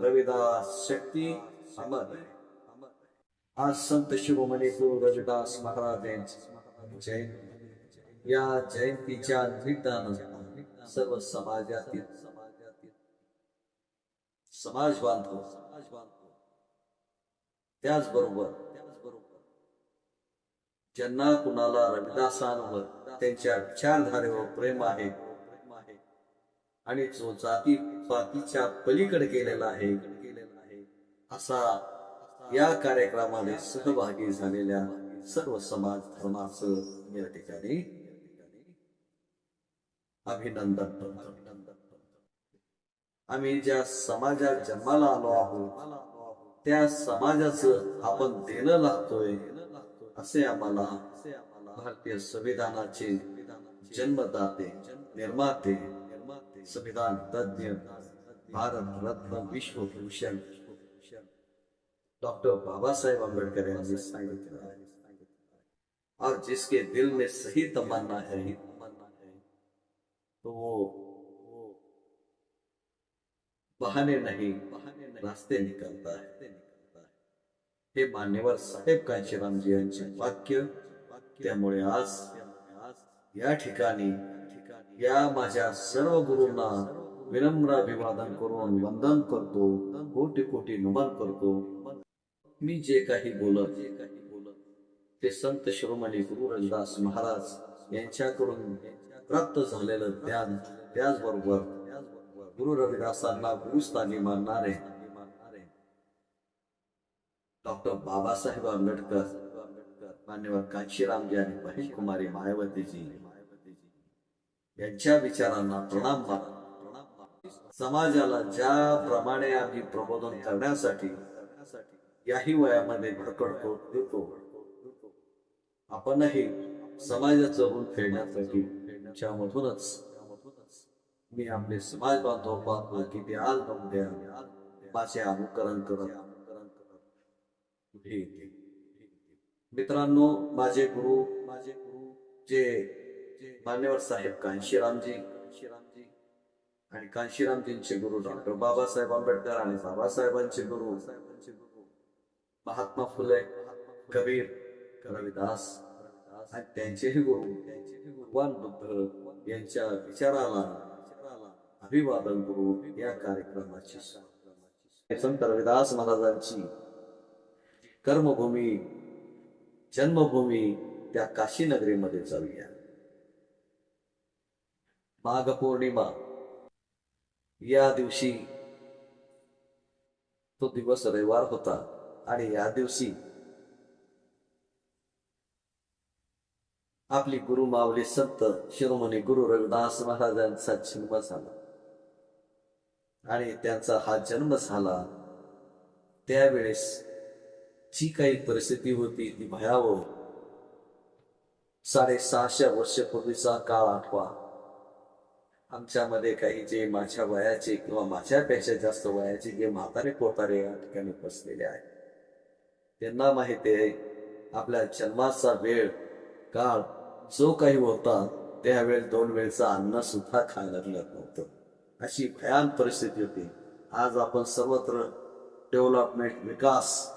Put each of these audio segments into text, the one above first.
रविदास शक्ती अमर आज संत शिरोमणी गुरु रविदास महाराज यांची जयंती या जयंतीच्या निमित्तानं सर्व समाजातील समाज बांधव समाज बांधव त्याचबरोबर ज्यांना कुणाला रविदासांवर त्यांच्या विचारधारेवर प्रेम आहे आणि जो जाती पातीच्या पलीकडे गेलेला आहे. असा या कार्यक्रमाने सहभागी झालेल्या सर्व समाज धर्माचं या ठिकाणी अभिनंदन. आम्ही ज्या समाजात जन्माला आलो आहोत त्या समाजाचं आपण देणं लागतोय असे आम्हाला भारतीय संविधानाचे जन्मदाते निर्माते संविधान तज्ञ भारत रत्न विश्वभूषण डॉक्टर यांनी सांगितलं आहे और जिसके दिल में सही तमन्ना है। तो वो बहाने नहीं बहाने रास्ते निकलता है। हे मान्यवर साहेब कांशीरामजी यांचे वाक्य, त्यामुळे आज या ठिकाणी या माझ्या सर्व गुरूंना विनम्र अभिवादन करून वंदन करतो कोटी कोटी नमन करतो. मी जे काही बोलत ते संत शिरोमणी गुरु रविदास महाराज यांच्याकडून प्राप्त झालेलं ज्ञान त्याचबरोबर गुरु रविदासांना गुरुस्थानी मानणारे डॉक्टर बाबासाहेब आंबेडकर मान्यवर कांशीरामजी आणि महेश कुमारी मायावतीजी यांच्या विचारांना प्रणाम मानत. समाजाला ज्याप्रमाणे आम्ही प्रबोधन करण्यासाठी याही वयामध्ये भरकडतो देतो. आपणही समाजाचं ऋण फेडण्यासाठी त्यामधूनच मी आपले समाज बांधव पाहतो की ते आज द्या माझे अनुकरण करत मित्रांनो माझे गुरु माझे गुरु जे मान्यवर साहेब कांशीरामजी आणि कांशीरामजींचे गुरु डॉक्टर बाबासाहेब आंबेडकर आणि बाबासाहेबांचे गुरु महात्मा फुले कबीर रविदास आणि त्यांचेही गुरु. भगवान बुद्ध यांच्या विचाराला अभिवादन गुरु या कार्यक्रमाची संत रविदास महाराजांची कर्मभूमी जन्मभूमी त्या काशी नगरीमध्ये जाऊया. माघ पौर्णिमा या दिवशी तो दिवस रविवार होता आणि या दिवशी आपली गुरु मावली संत शिरोमणी गुरु रविदास महाराजांचा जन्म झाला. आणि त्यांचा हा जन्म झाला त्यावेळेस जी काही परिस्थिती होती ती भयावह. साडेसहाशे वर्षपूर्वीचा काळ आठवा. आमच्यामध्ये काही जे माझ्या वयाचे किंवा माझ्यापेक्षा जास्त वयाचे जे म्हातारे कोतारे या ठिकाणी बसलेले आहेत त्यांना माहिती आहे आपल्या जन्माचा वेळ काळ जो काही होता त्यावेळेस दोन वेळचं अन्न सुद्धा खायला नव्हतं. अशी भयान परिस्थिती होती. आज आपण सर्वत्र डेव्हलपमेंट विकास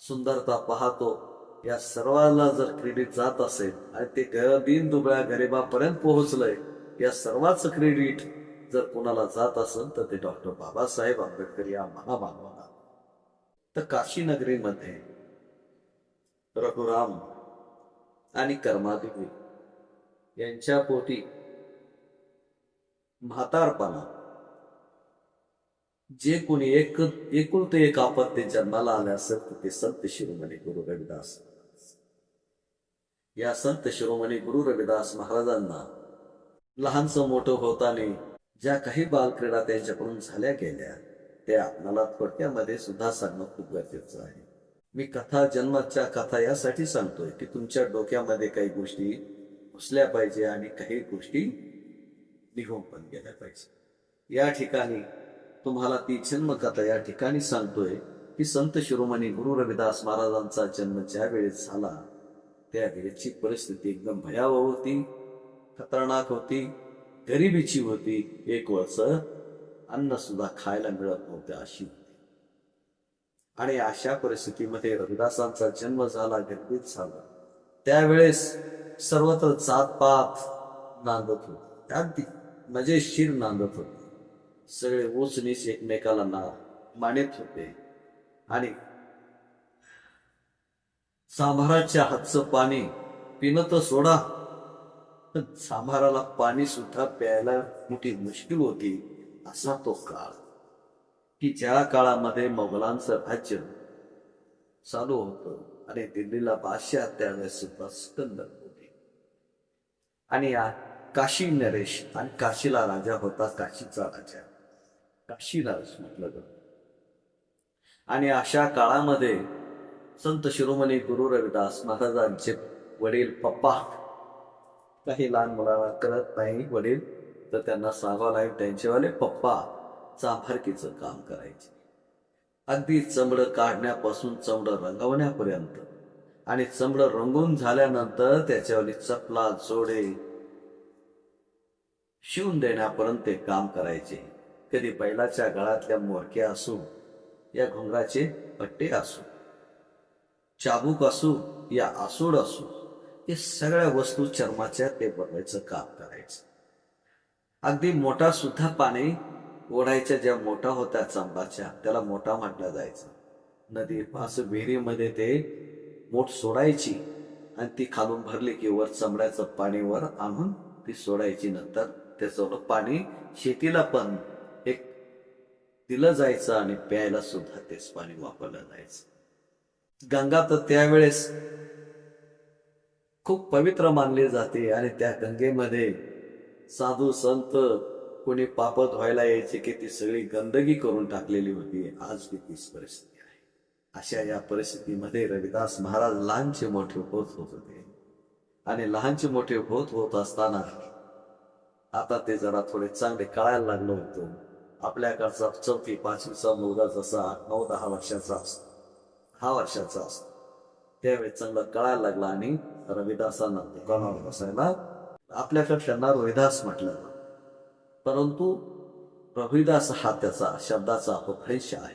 सुंदरता पाहतो. या सर्वांना जर क्रेडिट जात असेल आणि ते दिन दुबळ्या गरिबापर्यंत पोहोचलंय या सर्वांचं क्रेडिट जर कोणाला जात असेल तर ते डॉक्टर बाबासाहेब आंबेडकर या महामानवाला तर काशी नगरीमध्ये रघुराम आणि कर्मादेवी यांच्या पोटी म्हातारपणा. जे कोणी एक एकुलते एक आपत्ती जन्माला आले असेल तर ते संत शिरोमणी गुरु रविदास. या संत शिरोमणी गुरु रविदास महाराजांना लहानसं मोठं होताना ज्या काही बालक्रीडा त्यांच्याकडून झाल्या गेल्या त्या आपल्याला थोडक्यामध्ये सुद्धा सांगणं खूप गरजेचं आहे. मी कथा जन्माच्या कथा यासाठी सांगतोय की तुमच्या डोक्यामध्ये काही गोष्टी घुसल्या पाहिजे आणि काही गोष्टी निघून पण गेल्या पाहिजे. या ठिकाणी तुम्हाला ती जन्मकथा या ठिकाणी सांगतोय की संत शिरोमणी गुरु रविदास महाराजांचा जन्म ज्या वेळेस झाला त्यावेळेची परिस्थिती एकदम भयावह होती. खतरनाक होती गरिबीची होती एक वर्ष अन्न सुद्धा खायला मिळत नव्हते अशी होती. आणि अशा परिस्थितीमध्ये रविदासांचा जन्म झाला गरिबीत झाला. त्यावेळेस सर्वत्र जातपात नांदत होते. अगदी मजेशीर नांदत होते. सगळे ऊचनीच एकमेकाला ना मानित होते. आणि सांभाराच्या हातचं पाणी पिणं तर सोडा पण सांभाराला पाणी सुद्धा प्यायला मोठी मुश्किल होती असा तो काळ. की ज्या काळामध्ये मोगलांचं राज्य चालू होतं आणि दिल्लीला बादशाह त्यावेळेस सुद्धा सिकंदर होते. आणि काशी नरेश आणि काशीला राजा होता काशीचा राजा. काशीला म्हटलं जातं. आणि अशा काळामध्ये संत शिरोमणी गुरु रविदास महाराजांचे वडील पप्पा काही लहान मुलांना कळत नाही वडील तर त्यांना सांगावं लागेल त्यांचेवाले पप्पा चाफारकीचं काम करायचे. अगदी चमडं काढण्यापासून चमडं रंगवण्यापर्यंत. आणि चमडं रंगून झाल्यानंतर त्याच्यावाली चपला जोडे शिवून देण्यापर्यंत ते काम करायचे. कधी बैलाच्या गळातल्या मोरक्या असू या घुंगराचे पट्टे असू चाबूक असू या आसूड असू हे सगळ्या वस्तू चर्माच्या ते बनवायचं काम करायचं. अगदी मोठा सुद्धा पाणी ओढायच्या ज्या मोठा होत्या चांबाच्या त्याला मोठा म्हटलं जायचं. नदी असं विहिरीमध्ये ते मोठ सोडायची आणि ती खालून भरली की वर चमड्याचं पाणी वर आणून ती सोडायची. नंतर त्याचं पाणी शेतीला पण एक दिलं जायचं आणि प्यायला सुद्धा तेच पाणी वापरलं जायचं. गंगा तर त्यावेळेस खूप पवित्र मानले जाते आणि त्या गंगेमध्ये साधू संत कोणी पाप धुवायला यायचे की ती सगळी गंदगी करून टाकलेली होती. आज बी तीच परिस्थिती आहे. अशा या परिस्थितीमध्ये रविदास महाराज लहानचे मोठे होत होत होते. आणि लहानचे मोठे होत होत असताना आता ते जरा थोडे चांगले कळायला लागलो होतो. आपल्याकडचा चौथी पाचवीचा मुलगा जसा नऊ दहा वर्षाचा असतो. दहा वर्षाचा असतो. त्यावेळी चांगला कळायला लागला आणि रविदासांना दुकानावर बसायला आपल्याकडे त्यांना रोहिदास म्हटलं परंतु रविदास हा त्याचा शब्दाचा अपभ्रंश आहे.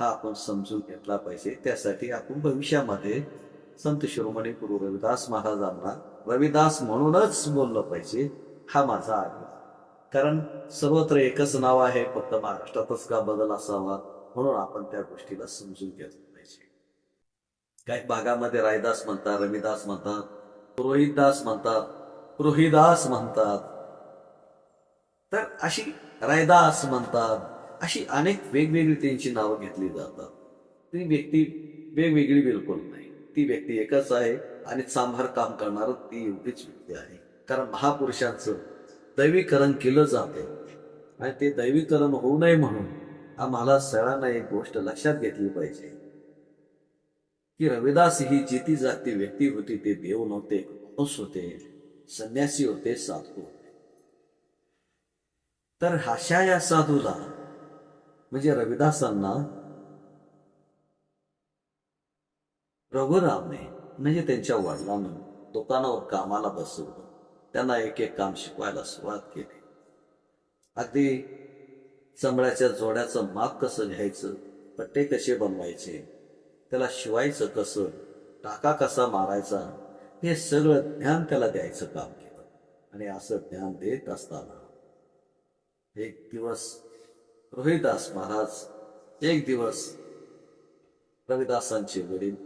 हा आपण समजून घेतला पाहिजे. त्यासाठी आपण भविष्यामध्ये संत शिरोमणी गुरु रविदास महाराजांना रविदास म्हणूनच बोललं पाहिजे हा माझा आग्रह कारण सर्वत्र एकच नाव आहे फक्त महाराष्ट्रातच का बदल असावा म्हणून आपण त्या गोष्टीला समजून घेतो काही भागामध्ये रायदास म्हणतात रविदास म्हणतात रोहितदास म्हणतात रोहिदास म्हणतात. तर अशी रायदास म्हणतात अशी अनेक वेगवेगळी त्यांची नावं घेतली जातात. ती व्यक्ती वेगवेगळी बिलकुल नाही. ती व्यक्ती एकच आहे आणि सांभार काम करणार ती एवढीच व्यक्ती आहे. कारण महापुरुषांचं दैवीकरण केलं जाते आणि ते दैवीकरण होऊ नये म्हणून आम्हाला सगळ्यांना एक गोष्ट लक्षात घेतली पाहिजे. की रविदास ही जिती जाती व्यक्ती होती ते देव नव्हते हंस होते संन्यासी होते साधू होते. तर हाशा या साधूला म्हणजे रविदासांना रघुरामने म्हणजे त्यांच्या वडिलांना दुकानावर कामाला बसवलं. त्यांना एक एक काम शिकवायला सुरुवात केली. अगदी चमड्याच्या जोड्याचं माप कसं घ्यायचं पट्टे कसे बनवायचे त्याला शिवायचं कसं? टाका कसा मारायचा? हे सगळं ज्ञान त्याला द्यायचं काम केलं. आणि असं ज्ञान देत असताना एक दिवस रोहिदास महाराज एक दिवस रविदासांचे वडील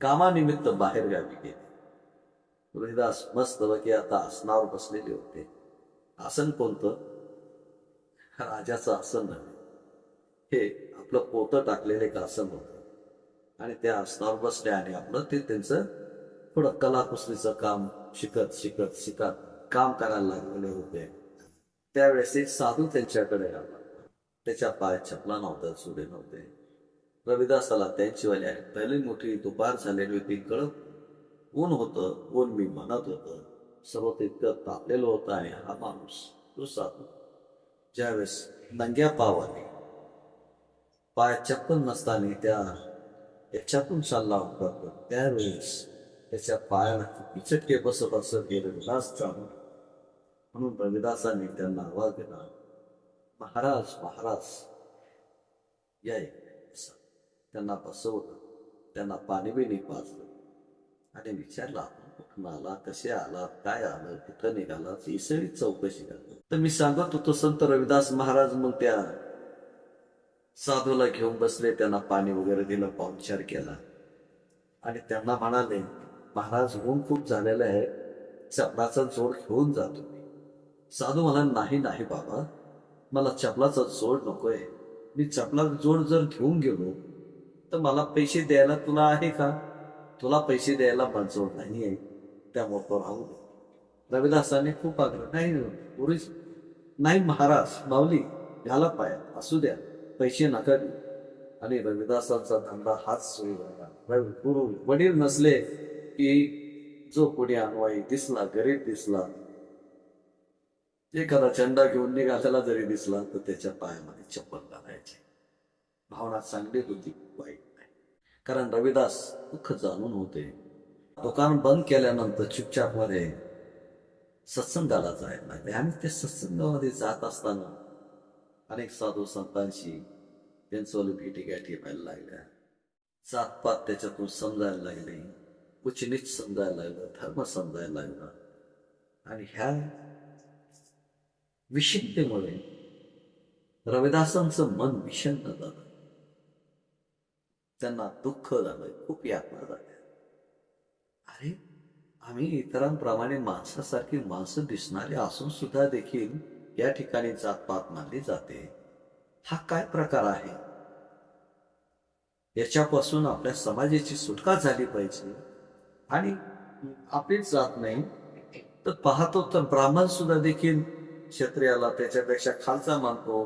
कामानिमित्त बाहेर गावी गेले. रोहिदास मस्त की आता आसनावर बसलेले होते. आसन कोणतं? राजाचं आसन नव्हे. हे आपलं पोतं टाकलेलं एक आसन होतं. आणि त्या आसनावर बसल्या आणि आपलं ते त्यांचं थोडं कलाकुसरीचं काम शिकत शिकत शिकत काम करायला लागलेले होते. त्यावेळेस एक साधू त्यांच्याकडे आला. त्याच्या पाय छपला नव्हता सुडे नव्हते. रविदासाला त्यांचीवाली आहे. पहिली मोठी दुपार झालेली होती कळत ऊन होतं ऊन मी म्हणत होतं. सर्व तितकं इतकं तापलेलं होतं आणि हा माणूस तो साधू. ज्यावेळेस नंग्या पावाने पाय चप्पल नसताना त्या याच्यातून सल्ला होता त्यावेळेस त्याच्या पायाला पिचटके बसत असत गेले रविदास चालू म्हणून रविदासांनी त्यांना आवाज दिला महाराज महाराज या त्यांना बसवलं त्यांना पाणी बिणी पाजलं आणि विचारलं आपण कुठून आला कसे आला काय आलं कुठं निघाला ही सगळी चौकशी करतो तर मी सांगत होतो संत रविदास महाराज मग त्या साधूला घेऊन बसले त्यांना पाणी वगैरे दिलं पाहुणचार केला. आणि त्यांना म्हणाले महाराज ऊन खूप झालेलं आहे. चपलाचा जोड घेऊन जातो साधू म्हणा नाही नाही बाबा. मला चपलाचा जोड नकोय. मी चपलाचा जोड जर घेऊन गेलो तर मला पैसे द्यायला तुला आहे का? तुला पैसे द्यायला मंजूर नाही आहे. त्यामुळं तो राहू दे. रविदासाने खूप आग्रह नाही पुरीच नाही महाराज माऊली घाला पाया. असू द्या. पैसे नका देऊ. आणि रविदासांचा धंदा हाच सुरू झाला. गुरु वडील नसले की जो कोणी अनवाई दिसला गरीब दिसला एखादा चंडा घेऊन निघालेला जरी दिसला तर त्याच्या पायामध्ये चप्पल घालायची. भावना चांगली होती वाईट नाही. कारण रविदास दुःख जाणून होते. दुकान बंद केल्यानंतर चुपचापमध्ये सत्संगाला जायला लागले. आणि ते सत्संगामध्ये जात असताना अनेक साधू संतांशी त्यांचं भेटी गाठी व्हायला लागल्या. जातपात त्याच्यातून समजायला लागले. उचनीच समजायला लागलं. धर्म समजायला लागला. आणि ह्या विषिकतेमुळे रविदासांचं मन विषन्न झालं. त्यांना दुःख झालं. खूप यातना झाल्या अरे आम्ही इतरांप्रमाणे माणसासारखी माणसं दिसणारी असून सुद्धा देखील या ठिकाणी जातपात मानली जाते. हा काय प्रकार आहे? याच्यापासून आपल्या समाजाची सुटका झाली पाहिजे. आणि आपलीच जात नाही तर पाहतो तर ब्राह्मण सुद्धा देखील क्षत्रियाला त्याच्यापेक्षा खालचा मानतो.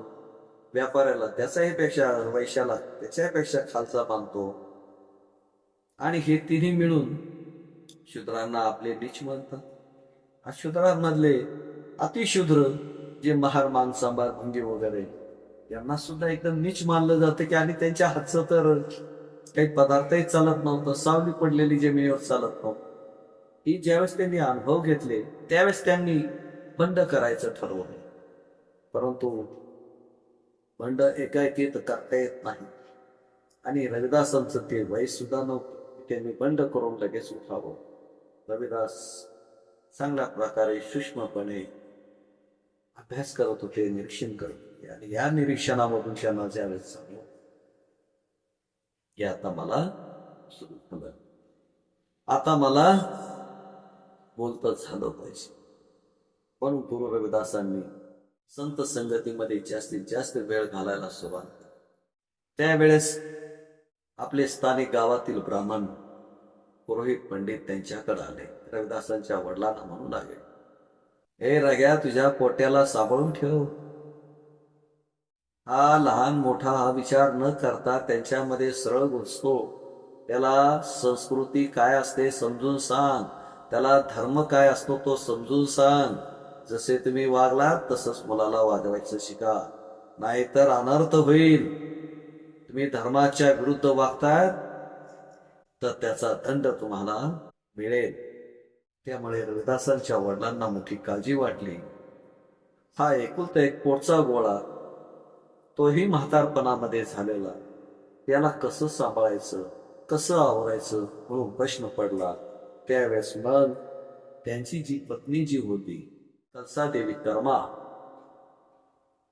व्यापाऱ्याला त्याचाही पेक्षा वैशाला त्याच्यापेक्षा खालचा मानतो. आणि हे तिन्ही मिळून शूद्रांना आपले नीच म्हणतात हा शूद्रांमधले अतिशूद्र जे महार मान सांभार भंगी वगैरे. यांना सुद्धा एकदम नीच मानलं जातं की आणि त्यांच्या हातचं तर काही पदार्थही चालत नव्हतं. सावली पडलेली जमिनीवर चालत नव्हतं. ही ज्यावेळेस त्यांनी अनुभव घेतले त्यावेळेस त्यांनी बंड करायचं ठरवलं. परंतु बंड एकाएकी तर करता येत नाही. आणि रविदासांचं ते वय सुद्धा नव्हतं. त्यांनी बंड करून लगेच उठावं. रविदास चांगल्या प्रकारे सूक्ष्मपणे अभ्यास करत होते निरीक्षण करत होते आणि या निरीक्षणामधून त्यांना ज्यावेळेस सांगू की आता मला सुरू झालं आता मला बोलतं झालं पाहिजे. पण गुरु रविदासांनी संत संगतीमध्ये जास्तीत जास्त वेळ घालायला सुरुवात त्यावेळेस आपले स्थानिक गावातील ब्राह्मण पुरोहित पंडित त्यांच्याकडे आले. रविदासांच्या वडिलांना म्हणू लागले हे रग्या तुझ्या पोट्याला सांभाळून ठेव. हा लहान मोठा हा विचार न करता त्यांच्यामध्ये सरळ घुसतो. त्याला संस्कृती काय असते समजून सांग. त्याला धर्म काय असतो तो समजून सांग. जसे तुम्ही वागलात तसंच मुलाला वागवायचं शिका. नाहीतर अनर्थ होईल. तुम्ही धर्माच्या विरुद्ध वागतायत तर त्याचा दंड तुम्हाला मिळेल. त्यामुळे रविदासांच्या वडिलांना मोठी काळजी वाटली. हा एकुलता एक पोटचा गोळा तोही म्हातारपणामध्ये झालेला. त्याला कसं सांभाळायचं कसं आवरायचं म्हणून प्रश्न पडला. त्यावेळेस मग त्यांची जी पत्नी जी होती कलसा देवी कर्मा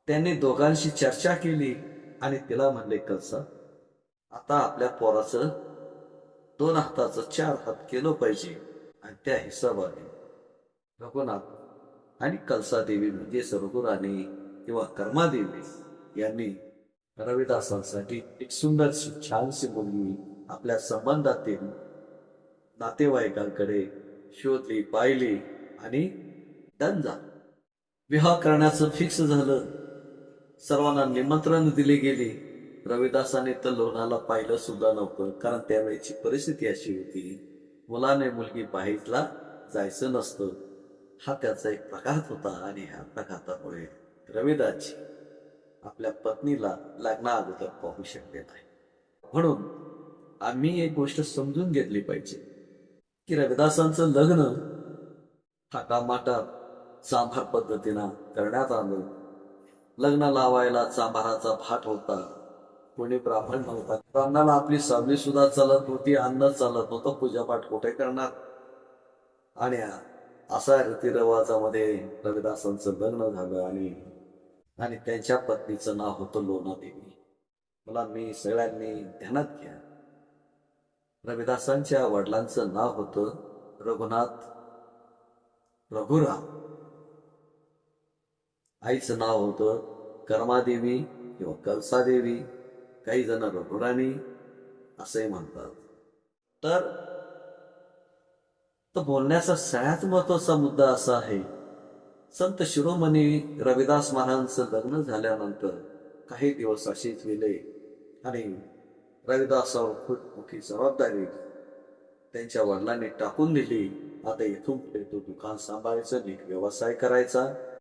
त्यांनी दोघांशी चर्चा केली आणि तिला म्हणले कलसा आता आपल्या पोराचं दोन हाताचं चार हात केलं पाहिजे. आणि त्या हिशोबाने रघुनाथ आणि कलसादेवी म्हणजे रघुराणी किंवा कर्मादेवी यांनी रविदासांसाठी एक सुंदरशी छानशी मुलगी आपल्या संबंधातील नातेवाईकांकडे शोधली पाहिली आणि डन विवाह करण्याचं फिक्स झालं. सर्वांना निमंत्रण दिले गेले. रविदासाने तर लोणाला पाहिलं सुद्धा नव्हतं कारण त्यावेळेची परिस्थिती अशी होती मुलाने मुलगी पाहितला जायचं नसतं. हा त्याचा एक प्रघात होता आणि ह्या प्रघातामुळे रविदासजी आपल्या पत्नीला लग्ना अगोदर पाहू शकले नाही. म्हणून आम्ही एक गोष्ट समजून घेतली पाहिजे की रविदासांचं लग्न हाकामाटा चांभार पद्धतीनं करण्यात आलं. लग्न लावायला चांभाराचा भाट होता. कोणी ब्राह्मण नव्हता. ब्राह्मणाला आपली सावली सुद्धा चालत होती अन्न चालत नव्हतं पूजापाठ कुठे करणार? आणि असा रीतिरिवाजामध्ये रविदासांचं लग्न झालं आणि आणि त्यांच्या पत्नीचं नाव होतं लोना देवी मला मी सगळ्यांनी ध्यानात घ्या. रविदासांच्या वडिलांचं नाव होतं रघुनाथ रघुराम. आईचं नाव होतं कर्मादेवी किंवा कलसादेवी. काही जण रघुराणी असंही म्हणतात. तर तर बोलण्याचा सगळ्यात महत्त्वाचा मुद्दा असा आहे संत शिरोमणी रविदास महाराजांचं लग्न झाल्यानंतर काही दिवस अशीच गेले आणि रविदासावर खूप मोठी जबाबदारी त्यांच्या वडिलांनी टाकून दिली. आता इथून पुढे तो दुकान सांभाळायचं नीट व्यवसाय करायचा.